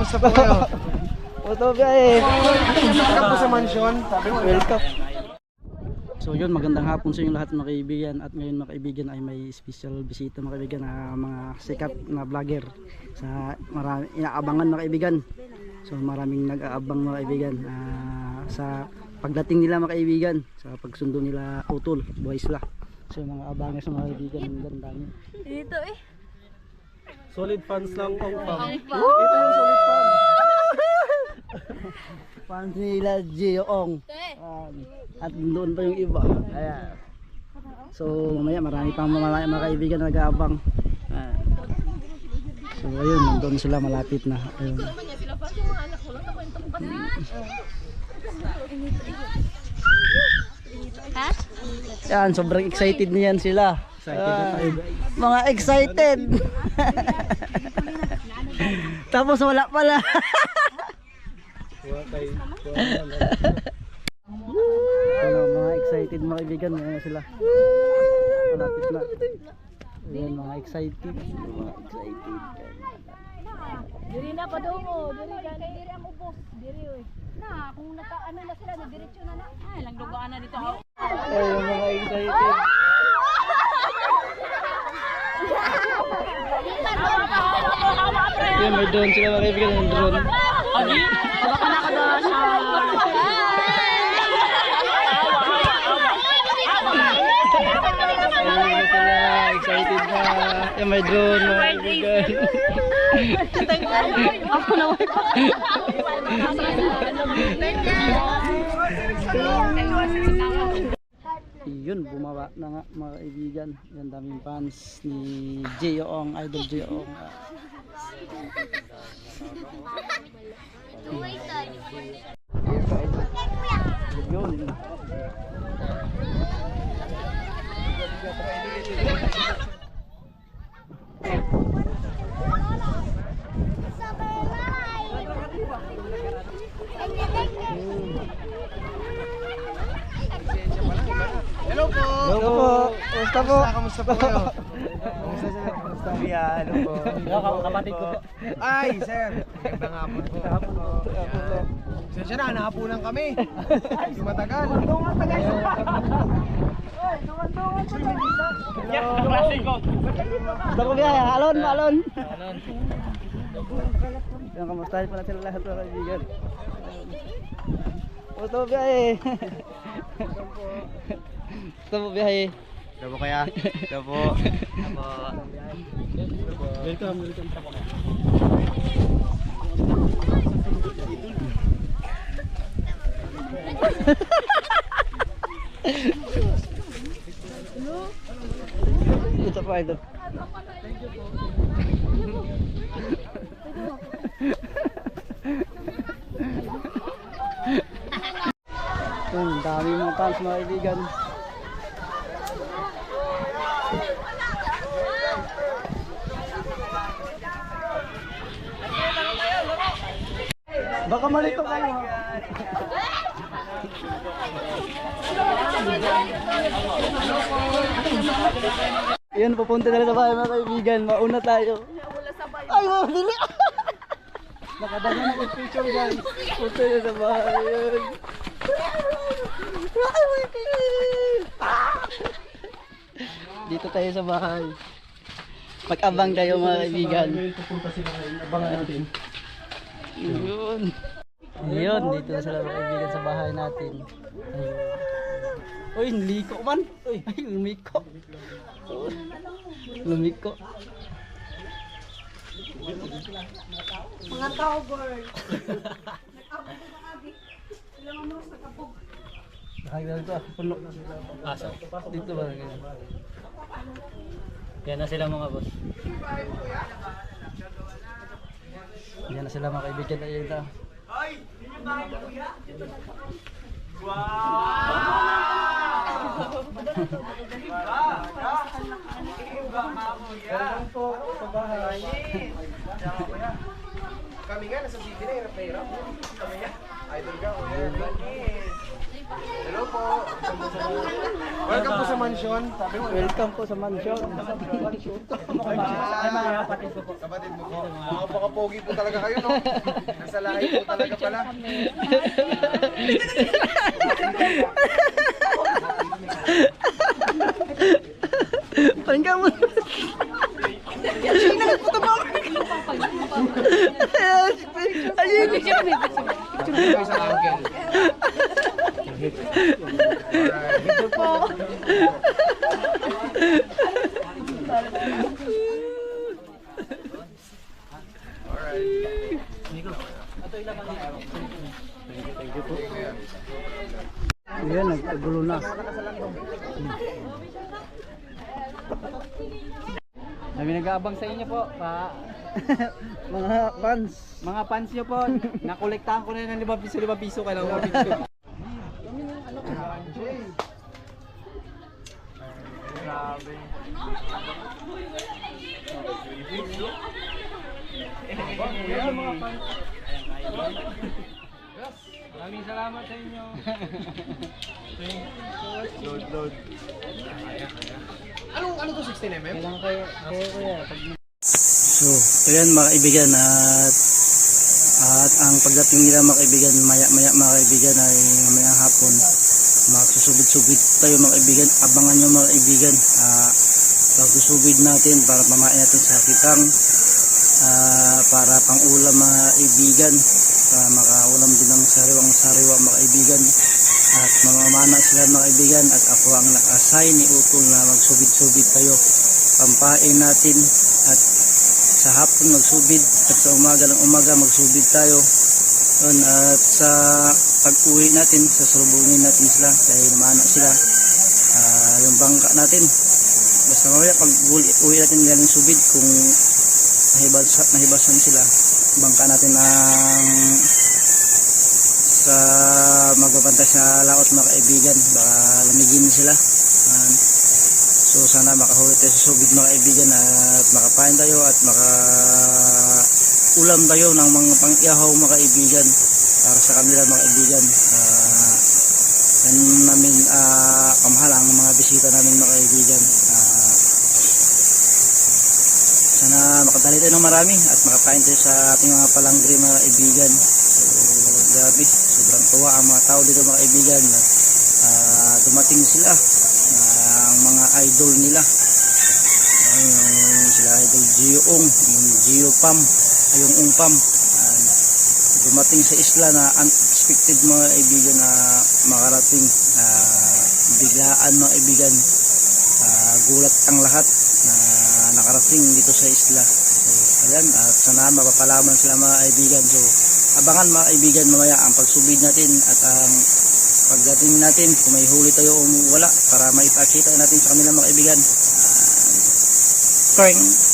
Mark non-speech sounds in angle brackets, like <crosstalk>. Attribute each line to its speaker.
Speaker 1: kamusta po kayo?
Speaker 2: Oto biyahe.
Speaker 1: Welcome po sa mansion. Sabi mo,
Speaker 2: Welcome. So yun, magandang hapon sa inyo lahat mga kaibigan at ngayon mga kaibigan ay may special bisita mga kaibigan na mga sikat na vlogger sa marami, inaabangan mga kaibigan so maraming nag-aabang mga kaibigan ah, sa pagdating nila mga kaibigan sa pagsundo nila utol, buhay sila so mga abangan sa mga kaibigan ang ganda niyo
Speaker 3: Dito eh.
Speaker 1: Solid fans lang po. Ito yung solid fans. <laughs>
Speaker 2: fans nila Gio Ong Ayan. at doon pa yung iba ayan so mamaya marami pang mga, mga kaibigan na nag-aabang Ayan. so ayun nandun sila malapit na ayun. Yan sobrang excited niyan sila Ah, mga excited <laughs> tapos wala pala ano, mga excited mga kaibigan ayan sila malapit na Ayan, mga excited mga excited
Speaker 3: Diri na pa daw mo. Diri ka. Diri ang ubos. Diri oy. Na, kung naka ano na sila, diretso na na. Ay, lang dugaan na dito.
Speaker 2: ayun mga excited Yan, may drone sila mga kaibigan yung drone
Speaker 3: Baka nakadawa siya.
Speaker 2: Sila, excited na. Yan, may drone mga kaibigan.
Speaker 3: Ako na <laughs>
Speaker 2: Yun, bumaba na nga mga kaibigan. Yan daming fans ni J.O. Ong, Idol J.O. Ong. <laughs> Yun.
Speaker 1: Hello po.
Speaker 2: Hello po. Kumusta po?
Speaker 1: Kamusta, kamusta po kayo? Kamusta sir? Kamusta? Kuya, hello po.
Speaker 2: kapatid ko.
Speaker 1: Ay, sir. Magandang hapon po. Hapon po. Sensya na, nahapunan kami. Hindi matagal.
Speaker 2: Gusto ko biya, alon, alon. Alon. Yan, kamustahin pa natin lahat mga kaibigan. Gusto mo biyahe. Gusto mo biyahe.
Speaker 1: Hello po kaya? Hello po.
Speaker 2: Welcome, welcome. Ito pa ito. Ang dami mga fans mga kaibigan. Baka malito kayo. Yan, pupunta na sa bahay mga kaibigan. Mauna tayo. Ay, mabili! Nakadama na picture guys. Punta na sa bahay. Yan. Ay! Ah! Dito tayo sa bahay. Mag-abang kayo mga kaibigan.
Speaker 1: Pupunta sila ngayon. Abangan natin.
Speaker 2: Yun. Yun, dito na sila mga kaibigan sa bahay natin. Uy, liko man. Uy, ay, lumiko. Lumiko.
Speaker 3: Mga cowboy.
Speaker 2: Nakagdala ito, puno. Asa? Dito ba? Yan na sila mga boss. Yan na sila mga kaibigan. Ayun na.
Speaker 1: Kami nga, nasa city na, hirap na hirap. Kami nga. Idol ka, kuya.
Speaker 2: Hello po. Welcome po sa mansion. Sabi mo,
Speaker 4: Welcome po sa mansion. Ay mga kapatid ko po.
Speaker 2: kapatid mo po. Mga pakapogi po talaga kayo, no? Nasa lahi po talaga pala.
Speaker 4: Pahinga mo. Ayun.
Speaker 2: Kayo sa uncle. Alright.
Speaker 4: Ayan, nagkagulo na.
Speaker 3: Kami nag-aabang sa inyo po, pa, <laughs>
Speaker 4: Mga fans.
Speaker 3: mga fans nyo po. Nakolektahan ko na yun ng 5 piso, 5 piso. Kailangan mo
Speaker 2: Grabe.
Speaker 3: Maraming salamat sa inyo.
Speaker 2: Load, load. Anong, ano to 16mm?
Speaker 3: Kailangan kayo, kayo kuya.
Speaker 4: So, ayan mga kaibigan at at ang pagdating nila mga kaibigan maya maya mga kaibigan ay mamayang hapon magsusubid-subid tayo mga kaibigan. Abangan nyo mga kaibigan. Uh, pagsusubid natin para pamain natin sa kitang ah, para pang ulam mga kaibigan. Para makaulam din ng sariwang sariwa mga kaibigan. At mamamana sila mga kaibigan. At ako ang naka-assign ni Utol na magsubid-subid tayo. Pampain natin. At sa hapon magsubid at sa umaga ng umaga magsubid tayo Yun, at sa pag-uwi natin sasalubungin natin sila dahil namana sila. Ah, yung bangka natin. Basta mamaya pag uwi natin galing subid kung nahibasan, nahibasan sila bangka natin ang sa magbabantay sa laot mga kaibigan. Baka lamigin sila. Yan. So sana makahuli tayo sa subid mga kaibigan at makapain tayo at maka ulam tayo ng mga pang-ihaw mga kaibigan para sa kanila mga kaibigan. Ah, yan namin uh, kamahal ang mga bisita namin mga kaibigan. Ah, sana makadali tayo ng marami at makapain tayo sa ating mga palanggri mga kaibigan. So grabe, sobrang tuwa ang mga tao dito mga kaibigan. Ah, dumating sila ang mga idol nila ayun sila idol Gio Ong yung Gio Pam yung Ong Pam Ayan. dumating sa isla na unexpected mga kaibigan na makarating. Ah, biglaan mga kaibigan. Ah, gulat ang lahat na nakarating dito sa isla. So ayan at sana mapapalaman sila mga kaibigan. So abangan mga kaibigan mamaya ang pagsubid natin at ang pagdating natin. Kung may huli tayo o wala para maipakita natin sa kanila mga kaibigan. Uh,